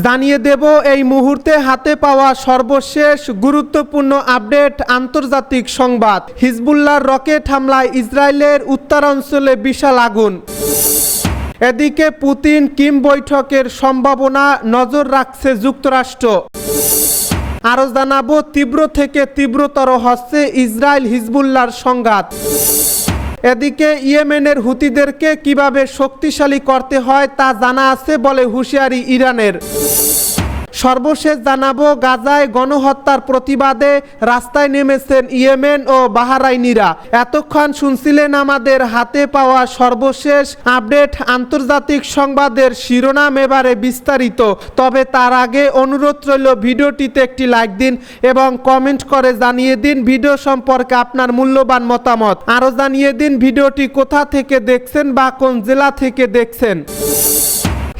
জানিয়ে দেব, এই মুহূর্তে হাতে পাওয়া সর্বশেষ গুরুত্বপূর্ণ আপডেট আন্তর্জাতিক সংবাদ। হিজবুল্লাহর রকেট হামলায় ইসরায়েলের উত্তরাঞ্চলে বিশাল আগুন। এদিকে পুতিন কিম বৈঠকের সম্ভাবনা নজর রাখছে যুক্তরাষ্ট্র। আরও জানাব, তীব্র থেকে তীব্রতর হচ্ছে ইসরায়েল হিজবুল্লাহর সংঘাত। এদিকে ইয়েমেনের হুতিদেরকে কীভাবে শক্তিশালী করতে হয় তা জানা আছে বলে হুঁশিয়ারি ইরানের। সর্বশেষ জানাব, গাজায় গণহত্যার প্রতিবাদে রাস্তায় নেমেছেন ইয়েমেন ও বাহারাইনিরা। এতক্ষণ শুনছিলেন আমাদের হাতে পাওয়া সর্বশেষ আপডেট আন্তর্জাতিক সংবাদের শিরোনাম এবারে বিস্তারিত। তবে তার আগে অনুরোধ রইল, ভিডিওটিতে একটি লাইক দিন এবং কমেন্ট করে জানিয়ে দিন ভিডিও সম্পর্কে আপনার মূল্যবান মতামত। আরও জানিয়ে দিন ভিডিওটি কোথা থেকে দেখছেন বা কোন জেলা থেকে দেখছেন।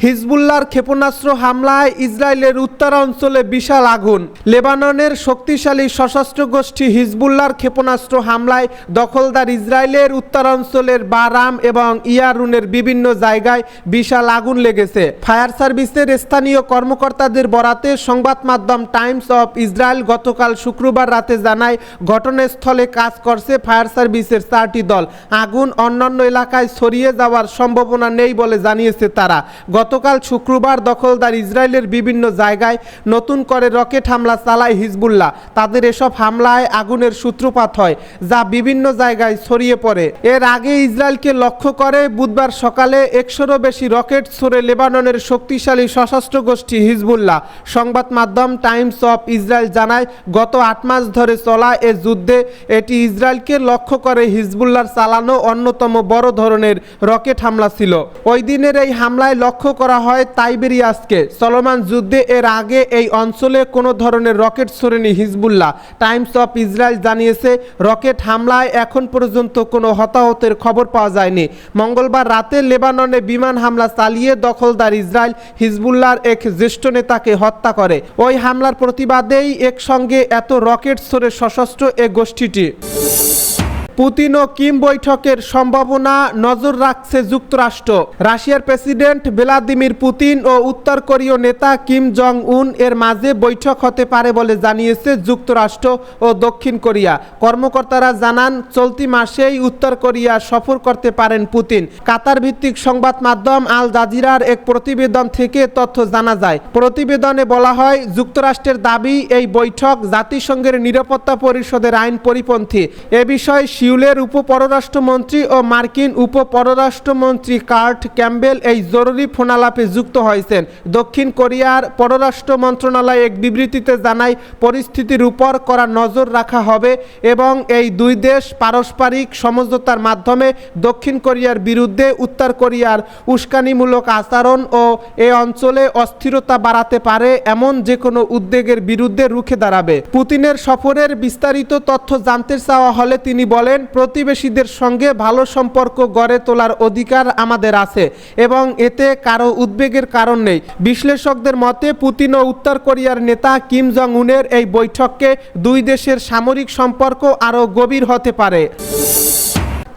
হিজবুল্লাহর ক্ষেপণাস্ত্র হামলায় ইসরায়েলের উত্তরাঞ্চলে বিশাল আগুন। লেবাননের শক্তিশালী সশস্ত্র গোষ্ঠী হিজবুল্লার ক্ষেপণাস্ত্র হামলায় দখলদার ইসরায়েলের উত্তরাঞ্চলের বারাম এবং ইয়ারুনের বিভিন্ন জায়গায় বিশাল আগুন লেগেছে। ফায়ার সার্ভিসের স্থানীয় কর্মকর্তাদের বরাতে সংবাদ মাধ্যম টাইমস অফ ইসরায়েল গতকাল শুক্রবার রাতে জানায়, ঘটনাস্থলে কাজ করছে ফায়ার সার্ভিসের চারটি দল। আগুন অন্যান্য এলাকায় ছড়িয়ে যাওয়ার সম্ভাবনা নেই বলে জানিয়েছে তারা। গতকাল শুক্রবার দখলদার ইসরায়েলের বিভিন্ন জায়গায় নতুন করে রকেট হামলা চালায় হিজবুল্লাহ। তাদের এসব হামলায় আগুনের সূত্রপাত হয়, যা বিভিন্ন জায়গায় ছড়িয়ে পড়ে। এর আগে ইসরায়েলকে লক্ষ্য করে বুধবার সকালে একশোরও বেশি রকেট ছড়ে লেবাননের শক্তিশালী সশস্ত্র গোষ্ঠী হিজবুল্লাহ, সংবাদ মাধ্যম টাইমস অফ ইসরায়েল জানায়, গত আট মাস ধরে চলা এ যুদ্ধে এটি ইসরায়েলকে লক্ষ্য করে হিজবুল্লাহর চালানো অন্যতম বড় ধরনের রকেট হামলা ছিল। ওই দিনের এই হামলায় লক্ষ্য করা হয় তাইবেরিয়াসকে। চলমান যুদ্ধে এর আগে এই অঞ্চলে কোনো ধরনের রকেট ছড়েনি হিজবুল্লাহ। টাইমস অফ ইসরায়েল জানিয়েছে, রকেট হামলায় এখন পর্যন্ত কোনো হতাহতের খবর পাওয়া যায়নি। মঙ্গলবার রাতে লেবাননে বিমান হামলা চালিয়ে দখলদার ইসরায়েল হিজবুল্লাহর এক জ্যেষ্ঠ নেতাকে হত্যা করে। ওই হামলার প্রতিবাদেই একসঙ্গে এত রকেট ছড়ে সশস্ত্র এ গোষ্ঠীটি। পুতিন ও কিম বৈঠকের সম্ভাবনা নজর রাখছে যুক্তরাষ্ট্র। রাশিয়ার প্রেসিডেন্ট ভ্লাদিমির পুতিন ও উত্তর কোরীয় নেতা কিম জং উন এর মাঝে বৈঠক হতে পারে বলে জানিয়েছে যুক্তরাষ্ট্র ও দক্ষিণ কোরিয়া। কর্মকর্তারা জানান, চলতি মাসেই উত্তর কোরিয়া সফর করতে পারেন পুতিন। কাতার ভিত্তিক সংবাদ মাধ্যম আল জাজিরার এক প্রতিবেদন থেকে তথ্য জানা যায়। প্রতিবেদনে বলা হয়, যুক্তরাষ্ট্রের দাবি, এই বৈঠক জাতিসংঘের নিরাপত্তা পরিষদের আইন পরিপন্থী। এ বিষয়ে সিউলের উপ পররাষ্ট্রমন্ত্রী ও মার্কিন উপ পররাষ্ট্রমন্ত্রী কার্ট ক্যাম্বেল এই জরুরি ফোনালাপে যুক্ত হয়েছেন। দক্ষিণ কোরিয়ার পররাষ্ট্র মন্ত্রণালয় এক বিবৃতিতে জানায়, পরিস্থিতির উপর করা নজর রাখা হবে এবং এই দুই দেশ পারস্পরিক সমঝোতার মাধ্যমে দক্ষিণ কোরিয়ার বিরুদ্ধে উত্তর কোরিয়ার উস্কানিমূলক আচরণ ও এ অঞ্চলে অস্থিরতা বাড়াতে পারে এমন যে কোনো উদ্বেগের বিরুদ্ধে রুখে দাঁড়াবে। পুতিনের সফরের বিস্তারিত তথ্য জানতে চাওয়া হলে তিনি বলেন প্রতিবেশীদের সঙ্গে ভালো সম্পর্ক গড়ে তোলার অধিকার আমাদের আছে এবং এতে কারও উদ্বেগের কারণ নেই। বিশ্লেষকদের মতে, পুতিন ও উত্তর কোরিয়ার নেতা কিম জং উনের এই বৈঠককে দুই দেশের সামরিক সম্পর্ক আরও গভীর হতে পারে।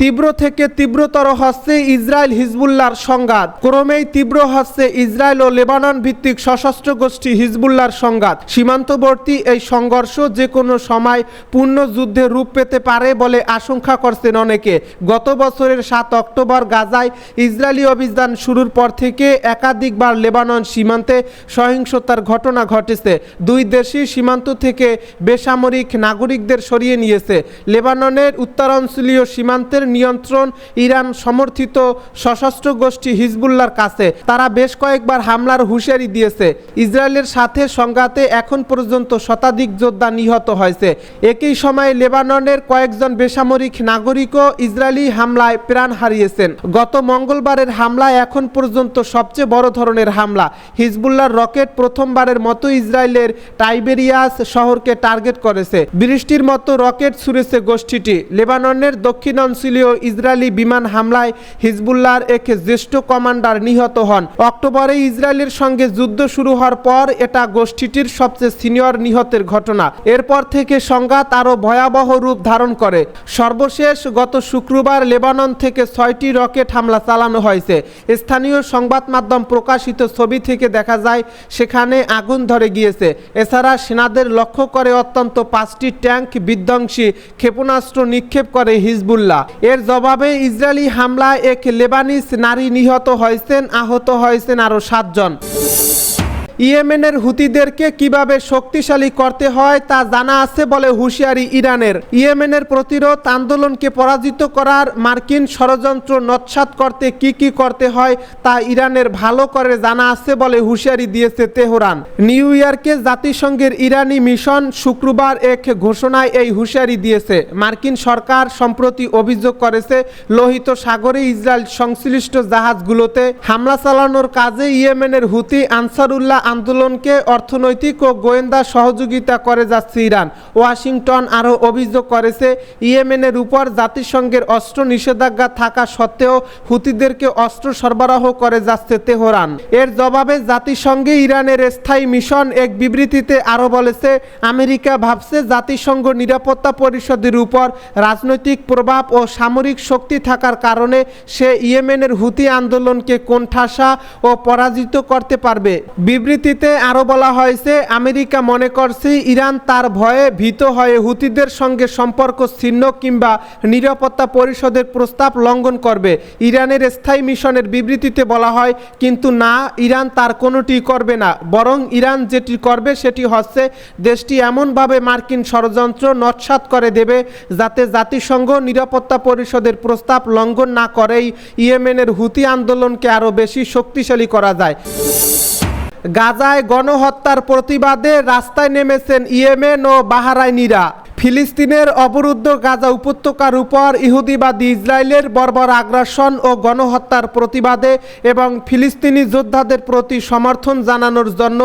তীব্র থেকে তীব্রতর হচ্ছে ইসরায়েল হিজবুল্লার সংঘাত। ক্রমেই তীব্র হচ্ছে ইসরায়েল ও লেবানন ভিত্তিক সশস্ত্র গোষ্ঠী হিজবুল্লাহর সংঘাত। সীমান্তবর্তী এই সংঘর্ষ যে কোনো সময় পূর্ণ যুদ্ধে রূপ পেতে পারে বলে আশঙ্কা করছেন অনেকে। গত বছরের সাত অক্টোবর গাজায় ইসরায়েলি অভিযান শুরুর পর থেকে একাধিকবার লেবানন সীমান্তে সহিংসতার ঘটনা ঘটেছে। দুই দেশই সীমান্ত থেকে বেসামরিক নাগরিকদের সরিয়ে নিয়েছে। লেবাননের উত্তরাঞ্চলীয় সীমান্তের নিয়ন্ত্রণ ইরান সমর্থিত সশস্ত্র গোষ্ঠী হিজবুল্লার কাছে। তারা বেশ কয়েকবার হামলার হুঁশিয়ারি দিয়েছে। ইসরায়েলের সাথে সংঘাতে এখন পর্যন্ত শতাধিক যোদ্ধা নিহত হয়েছে। একই সময়ে লেবাননের কয়েকজন বেসামরিক নাগরিকও ইসরায়েলি হামলায় প্রাণ হারিয়েছেন। গত মঙ্গলবারের হামলায় এখন পর্যন্ত সবচেয়ে বড় ধরনের হামলা। হিজবুল্লার রকেট প্রথমবারের মতো ইসরায়েলের টাইবেরিয়াস শহরকে টার্গেট করেছে। বৃষ্টির মতো রকেট ছুড়েছে গোষ্ঠীটি। লেবাননের দক্ষিণাঞ্চলীয় পশ্চিমাঞ্চলীয় ইসরায়েলি বিমান হামলায় হিজবুল্লাহর এক জ্যেষ্ঠ কমান্ডার নিহত হন। অক্টোবরে ইসরায়েলের সঙ্গে যুদ্ধ শুরু হওয়ার পর এটা গোষ্ঠীটির সবচেয়ে সিনিয়র নিহতের ঘটনা। এরপর থেকে সংঘাত আরও ভয়াবহ রূপ ধারণ করে। সর্বশেষ গত শুক্রবার লেবানন থেকে ছয়টি রকেট হামলা চালানো হয়েছে। স্থানীয় সংবাদ মাধ্যম প্রকাশিত ছবি থেকে দেখা যায়, সেখানে আগুন ধরে গিয়েছে। এছাড়া সেনাদের লক্ষ্য করে অত্যন্ত পাঁচটি ট্যাঙ্ক বিধ্বংসী ক্ষেপণাস্ত্র নিক্ষেপ করে হিজবুল্লাহ। এর জবাবে ইসরায়েলি হামলায় এক লেবানিস নারী নিহত হয়েছেন আহত হয়েছেন আরও সাতজন। ইয়েমেনের হুতিদেরকে কীভাবে শক্তিশালী করতে হয় তা জানা আছে বলে হুঁশিয়ারি ইরানের। ইয়েমেনের প্রতিরোধ আন্দোলনকে পরাজিত করার মার্কিন ষড়যন্ত্র নৎসাত করতে কি কি করতে হয় তা ইরানের ভালো করে জানা আছে বলে হুঁশিয়ারি দিয়েছে তেহরান। নিউ ইয়র্কে জাতিসংঘের ইরানি মিশন শুক্রবার এক ঘোষণায় এই হুঁশিয়ারি দিয়েছে। মার্কিন সরকার সম্প্রতি অভিযোগ করেছে, লোহিত সাগরে ইসরায়েল সংশ্লিষ্ট জাহাজগুলোতে হামলা চালানোর কাজে ইয়েমেনের হুতি আনসারুল্লাহ আন্দোলনকে অর্থনৈতিক ও গোয়েন্দা সহযোগিতা করে যাচ্ছে ইরান। ওয়াশিংটন আরও অভিযোগ করেছে, ইয়েমেনের উপর জাতিসংঘের অস্ত্র নিষেধাজ্ঞা থাকা সত্ত্বেও হুতিদেরকে অস্ত্র সরবরাহ করে যাচ্ছে তেহরান। এর জবাবে জাতিসংঘে ইরানের স্থায়ী মিশন এক বিবৃতিতে আরও বলেছে, আমেরিকা ভাবছে জাতিসংঘ নিরাপত্তা পরিষদের উপর রাজনৈতিক প্রভাব ও সামরিক শক্তি থাকার কারণে সে ইয়েমেনের হুতি আন্দোলনকে কোণঠাসা ও পরাজিত করতে পারবে। বিবৃতিতে আরও বলা হয়েছে, আমেরিকা মনে করছে ইরান তার ভয়ে ভীত হয়ে হুতিদের সঙ্গে সম্পর্ক ছিন্ন কিংবা নিরাপত্তা পরিষদের প্রস্তাব লঙ্ঘন করবে। ইরানের স্থায়ী মিশনের বিবৃতিতে বলা হয়, কিন্তু না, ইরান তার কোনোটি করবে না। বরং ইরান যেটি করবে সেটি হচ্ছে, দেশটি এমনভাবে মার্কিন ষড়যন্ত্র নৎসাত করে দেবে যাতে জাতিসংঘ নিরাপত্তা পরিষদের প্রস্তাব লঙ্ঘন না করেই ইয়েমেনের হুতি আন্দোলনকে আরও বেশি শক্তিশালী করা যায়। গাজায় গণহত্যার প্রতিবাদে রাস্তায় নেমেছেন ইয়েমেন ও বাহারাইনিরা। ফিলিস্তিনের অবরুদ্ধ গাজা উপত্যকার উপর ইহুদিবাদী ইসরায়েলের বর্বর আগ্রাসন ও গণহত্যার প্রতিবাদে এবং ফিলিস্তিনি যোদ্ধাদের প্রতি সমর্থন জানানোর জন্য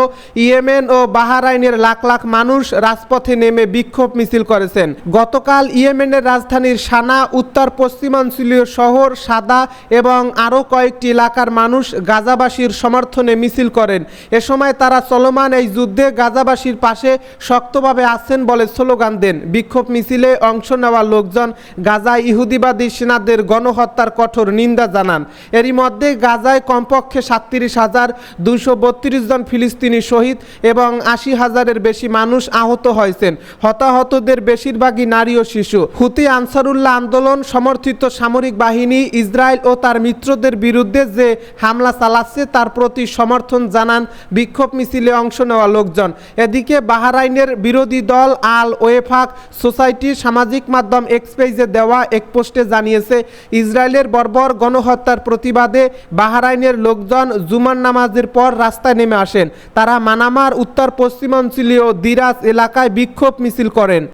ইয়েমেন ও বাহারাইনের লাখ লাখ মানুষ রাজপথে নেমে বিক্ষোভ মিছিল করেছেন। গতকাল ইয়েমেনের রাজধানীর সানা, উত্তর পশ্চিমাঞ্চলীয় শহর সাদা এবং আরও কয়েকটি এলাকার মানুষ গাজাবাসীর সমর্থনে মিছিল করেন। এ সময় তারা চলমান এই যুদ্ধে গাজাবাসীর পাশে শক্তভাবে আছেন বলে স্লোগান দেন। বিক্ষোভ মিছিলে অংশ নেওয়া লোকজন গাজায় ইহুদিবাদী সেনাদের গণহত্যার কঠোর নিন্দা জানান। এরই মধ্যে গাজায় কমপক্ষে সাতত্রিশ হাজার দুশো বত্রিশ জন ফিলিস্তিনি শহীদ এবং আশি হাজারের বেশি মানুষ আহত হয়েছেন। হতাহতদের বেশিরভাগই নারী ও শিশু। হুতি আনসারুল্লাহ আন্দোলন সমর্থিত সামরিক বাহিনী ইসরায়েল ও তার মিত্রদের বিরুদ্ধে যে হামলা চালাচ্ছে তার প্রতি সমর্থন জানান বিক্ষোভ মিছিলে অংশ নেওয়া লোকজন। এদিকে বাহারাইনের বিরোধী দল আল ওয়েফাক সোসাইটি সামাজিক মাধ্যম এক্সপেজে দেওয়া এক পোস্টে জানিয়েছে, ইসরায়েলের বর্বর গণহত্যার প্রতিবাদে বাহারাইনের লোকজন জুমার নামাজের পর রাস্তায় নেমে আসেন। তারা মানামার উত্তর পশ্চিমাঞ্চলীয় দিরাজ এলাকায় বিক্ষোভ মিছিল করেন।